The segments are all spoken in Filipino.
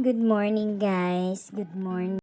Good morning, guys. Good morning.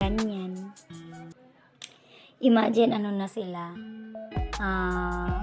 Ganyan. Imagine ano na sila. Ah,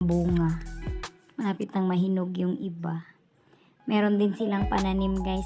bunga. Malapit nang mahinog yung iba. Meron din silang pananim guys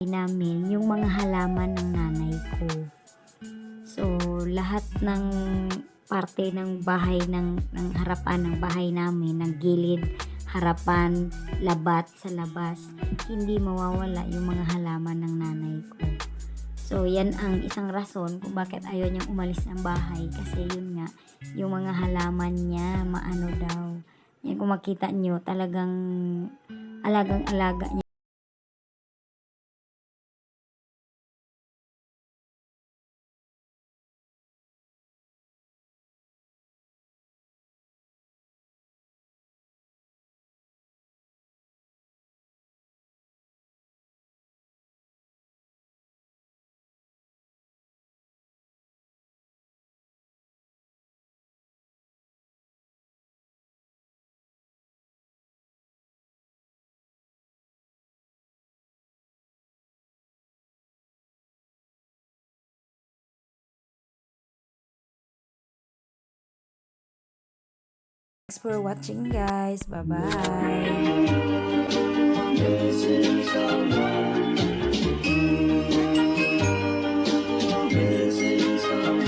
namin yung mga halaman ng nanay ko. So, lahat ng parte ng bahay ng, ng harapan ng bahay namin, ng gilid, harapan, labat sa labas, hindi mawawala yung mga halaman ng nanay ko. So, yan ang isang rason kung bakit ayaw niyang umalis ng bahay. Kasi yun nga, yung mga halaman niya, maano daw. Yan, kung makita nyo, talagang alagang-alaga niya. Thanks for watching guys. Bye-bye.